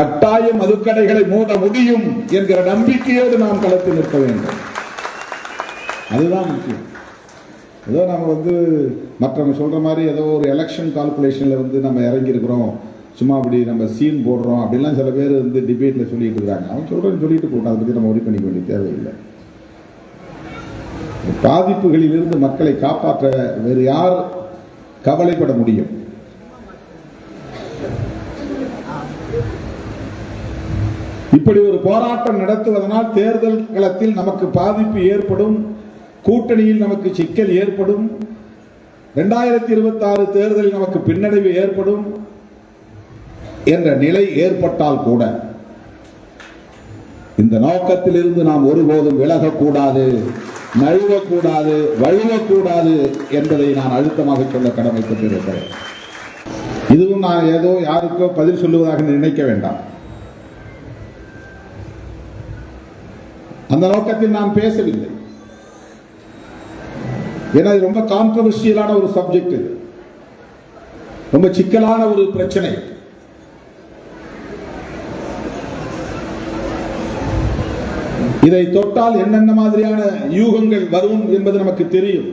கட்டாய மதுக்கடைகளை மூட முடியும் என்கிற நம்பிக்கையோடு நாம் களத்தில் நிற்க வேண்டும். அதுதான் முக்கியம். ஏதோ நம்ம வந்து மற்றவங்க சொல்ற மாதிரி ஏதோ ஒரு எலெக்ஷன் கால்குலேஷன்ல வந்து நம்ம இறங்கியிருக்கிறோம். சும்மா அப்படி நம்ம சீன் போடுறோம். அப்படிலாம் சில பேர் வந்து டிபேட்ல சொல்லிட்டு இருக்காங்க அவங்க சொல்றது சொல்லிட்டு போட்டோம் அதை பத்தி நம்ம ஒரி பண்ணிக்க வேண்டிய தேவையில்லை. பாதிப்புகளிலிருந்து மக்களை காப்பாற்ற வேறு யார் கவலைப்பட முடியும்? இப்படி ஒரு போராட்டம் நடத்துவதனால் தேர்தல் களத்தில் நமக்கு பாதிப்பு ஏற்படும் கூட்டணியில் நமக்கு சிக்கல் ஏற்படும் ரெண்டாயிரத்தி இருபத்தி ஆறு தேர்தலில் நமக்கு பின்னடைவு ஏற்படும் என்ற நிலை ஏற்பட்டால் கூட இந்த நோக்கத்திலிருந்து நாம் ஒருபோதும் விலகக்கூடாது நழுவக்கூடாது வழுவக்கூடாது என்பதை நான் அழுத்தமாக சொல்ல கடமைப்பட்டிருக்கிறேன். இதுவும் நான் ஏதோ யாருக்கோ பதில் சொல்லுவதாக நினைக்க வேண்டாம். அந்த நோக்கத்தில் நான் பேசவில்லை. ஏன்னா இது ரொம்ப கான்ட்ரவர்ஷியலான ஒரு சப்ஜெக்ட் இது. ரொம்ப சிக்கலான ஒரு பிரச்சனை. இதை தொட்டால் என்னென்ன மாதிரியான யூகங்கள் வரும் என்பது நமக்கு தெரியும்.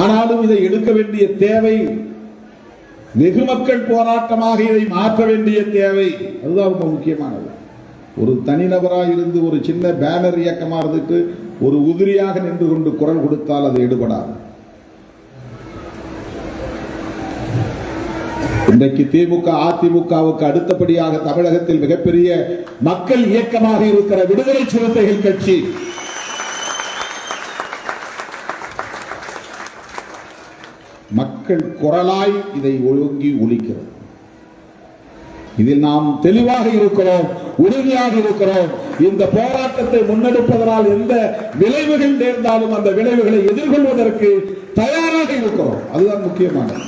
ஆனாலும் இதை எடுக்க வேண்டிய தேவை வெகு மக்கள் போராட்டமாக இதை மாற்ற வேண்டிய தேவை. அதுதான் ரொம்ப முக்கியமானது. ஒரு தனிநபராக இருந்து ஒரு சின்ன பேனர் இயக்கமாக இருந்துட்டு ஒரு உதிரியாக நின்று கொண்டு குரல் கொடுத்தால் அது எடுபடாது. இன்றைக்கு திமுக அதிமுகவுக்கு அடுத்தபடியாக தமிழகத்தில் மிகப்பெரிய மக்கள் இயக்கமாக இருக்கிற விடுதலை சிறுத்தைகள் கட்சி மக்கள் குரலாய் இதை ஒழுங்கி ஒழிக்கிறது. இதில் நாம் தெளிவாக இருக்கிறோம் உறுதியாக இருக்கிறோம். இந்த போராட்டத்தை முன்னெடுப்பதனால் எந்த விளைவுகள் நேர்ந்தாலும் அந்த விளைவுகளை எதிர்கொள்வதற்கு தயாராக இருக்கிறோம். அதுதான் முக்கியமானது.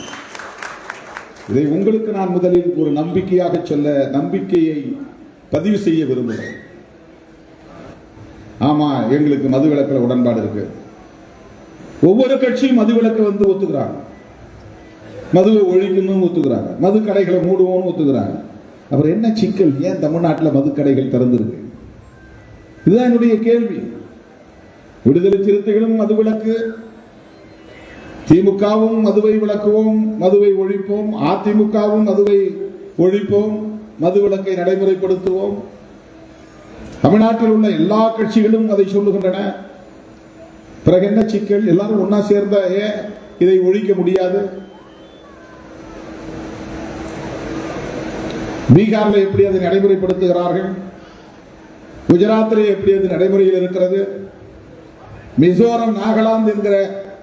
இதை உங்களுக்கு நான் முதலில் ஒரு நம்பிக்கையாக சொல்ல நம்பிக்கையை பதிவு செய்ய விரும்புகிறேன். ஆமா எங்களுக்கு மதுவிலக்கில் உடன்பாடு இருக்கு. ஒவ்வொரு கட்சியும் மதுவிலக்கு வந்து ஒத்துக்கிறாங்க. மதுவை ஒழிக்கணும்னு ஒத்துக்கிறாங்க. மது கடைகளை மூடுவோம்னு ஒத்துக்கிறாங்க. அப்புறம் என்ன சிக்கல்? ஏன் தமிழ்நாட்டில் மது கடைகள் திறந்திருக்கு? இதுதான் என்னுடைய கேள்வி. விடுதலை சிறுத்தைகளும் மதுவிலக்கு திமுகவும் மதுவை விளக்குவோம் மதுவை ஒழிப்போம் அதிமுகவும் மதுவை ஒழிப்போம் மது விலக்கை நடைமுறைப்படுத்துவோம். தமிழ்நாட்டில் உள்ள எல்லா கட்சிகளும் அதை சொல்லுகின்றன. பிறகு என்ன சிக்கல்? எல்லாரும் ஒன்னா சேர்ந்த ஏன் இதை ஒழிக்க முடியாது. பீகாரில் எப்படி அதை நடைமுறைப்படுத்துகிறார்கள்? குஜராத்தில் எப்படி அது நடைமுறையில் இருக்கிறது? மிசோரம் நாகாலாந்து என்கிற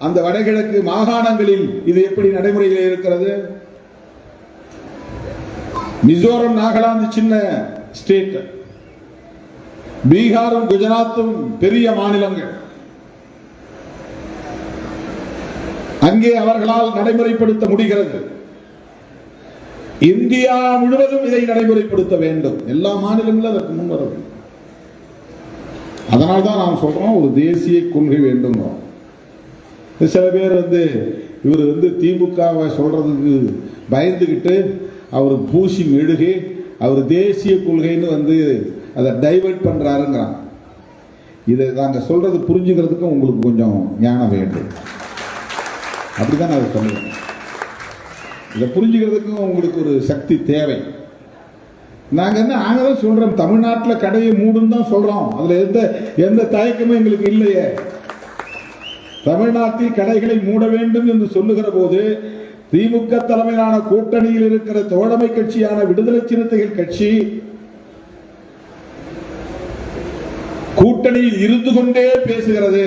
அந்த வடகிழக்கு மாகாணங்களில் இது எப்படி நடைமுறையில் இருக்கிறது? மிசோரம் நாகாலாந்து சின்ன ஸ்டேட் பீகாரும் குஜராத்தும் பெரிய மாநிலங்கள். அங்கே அவர்களால் நடைமுறைப்படுத்த முடிகிறது. இந்தியா முழுவதும் இதை நடைமுறைப்படுத்த வேண்டும். எல்லா மாநிலங்களும் அதற்கு முன் வர வேண்டும். அதனால்தான் நான் சொல்றோம் ஒரு தேசிய கொள்கை வேண்டும். சில பேர் வந்து இவர் வந்து திமுகவை சொல்றதுக்கு பயந்துக்கிட்டு அவர் பூசி மெழுகி அவர் தேசிய கொள்கைன்னு வந்து அதை டைவர்ட் பண்ணுறாருங்கிறான் இதை நாங்கள் சொல்கிறது புரிஞ்சுக்கிறதுக்கும் உங்களுக்கு கொஞ்சம் ஞானம் வேண்டும். அப்படி தான் நான் சொல்லுவேன். இதை புரிஞ்சுக்கிறதுக்கும் உங்களுக்கு ஒரு சக்தி தேவை. நாங்கள் என்ன நாங்கள் தான் சொல்கிறோம் தமிழ்நாட்டில் கடையை மூடுன்னு தான் சொல்கிறோம் அதில் எந்த எந்த தயக்கமும் எங்களுக்கு இல்லையே. தமிழ்நாட்டில் கடைகளை மூட வேண்டும் என்று சொல்லுகிற போது திமுக தலைமையிலான கூட்டணியில் இருக்கிற தோழமை கட்சியான விடுதலை சிறுத்தைகள் கட்சி கூட்டணியில் இருந்து கொண்டே பேசுகிறது.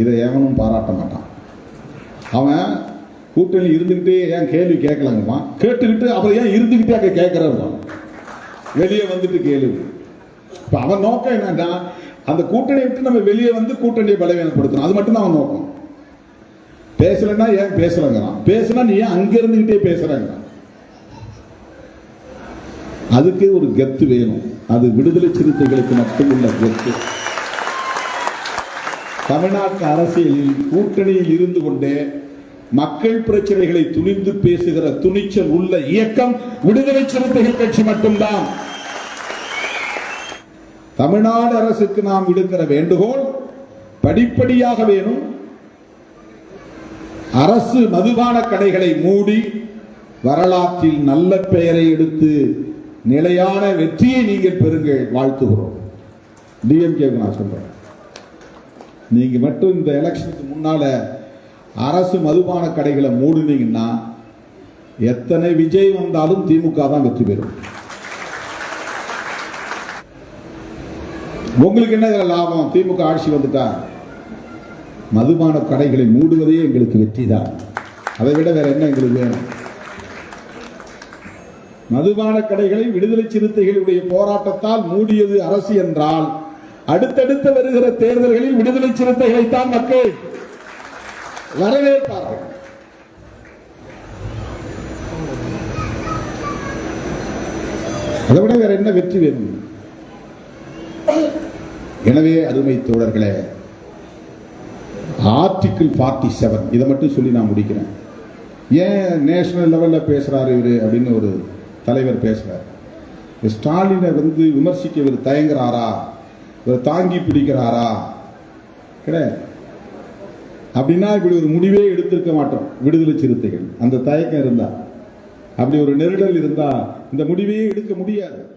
இதை எவனும் பாராட்ட மாட்டான். அவன் கூட்டணி இருந்துகிட்டே ஏன் கேள்வி கேட்கலாங்கம்மா? கேட்டுக்கிட்டு அப்புறம் ஏன் இருந்துகிட்டே அங்கே கேட்கிறான் வெளியே வந்துட்டு கேள்வி இப்போ அவன் நோக்கம் என்னன்னா அந்த கூட்டணியை விட்டு நம்ம வெளியே வந்து கூட்டணியை பலவீனப்படுத்தணும். அது மட்டும் தான் அவன் நோக்கம். பேசலைன்னா ஏன் பேசலங்கிறான்? பேசுனா நீ ஏன் அங்கே இருந்துகிட்டே பேசுறாங்கிறான். அதுக்கு ஒரு கெத்து வேணும். அது விடுதலை சிறுத்தைகளுக்கு மட்டும் உள்ள கெத்து. தமிழ்நாட்டு அரசியலில் கூட்டணியில் இருந்து கொண்டே மக்கள் பிரச்சனைகளை துணிந்து பேசுகிற துணிச்சல் உள்ள இயக்கம் விடுதலை சிறுத்தைகள் கட்சி மட்டும்தான். தமிழ்நாடு அரசுக்கு நாம் விடுக்கிற வேண்டுகோள் படிப்படியாக வேணும். அரசு மதுபான கடைகளை மூடி வரலாற்றில் நல்ல பெயரை எடுத்து நிலையான வெற்றியை நீங்கள் பெறுங்கள் வாழ்த்துகிறோம். டிஎம்கே நான் சொல்றேன் நீங்க மட்டும் இந்த எலெக்ஷனுக்கு முன்னால அரசு மதுபான கடைகளை மூடுனீங்கன்னா எத்தனை விஜய் வந்தாலும் திமுக தான் வெற்றி பெறும். உங்களுக்கு என்ன லாபம்? திமுக ஆட்சி வந்துட்டா? மதுபான கடைகளை மூடுவதே எங்களுக்கு வெற்றி தான். அதை விட வேற என்ன எங்களுக்கு வேணும்? மதுபான கடைகளை விடுதலை சிறுத்தைகளுடைய போராட்டத்தால் மூடியது அரசு என்றால் அடுத்தடுத்து வருகிற தேர்தல்களில் விடுதலை சிறுத்தைகளைத்தான் மக்கள் வரவேற்பார்கள். அதை விட வேற என்ன வெற்றி வேணும்? எனவே அருமை தோழர்களே ஆர்டிகிள் ஃபார்ட்டி செவன் இதை மட்டும் சொல்லி நான் முடிக்கிறேன். ஏன் நேஷனல் லெவலில் பேசுகிறார் இவர் அப்படின்னு ஒரு தலைவர் பேசுகிறார் ஸ்டாலினை வந்து விமர்சிக்க இவர் தயங்குறாரா? இவர் தாங்கி பிடிக்கிறாரா? கிடையாது. அப்படின்னா இப்படி ஒரு முடிவே எடுத்திருக்க மாட்டோம். விடுதலை சிறுத்தைகள். அந்த தயக்கம் இருந்தால் அப்படி ஒரு நெருடல் இருந்தால் இந்த முடிவையே எடுக்க முடியாது.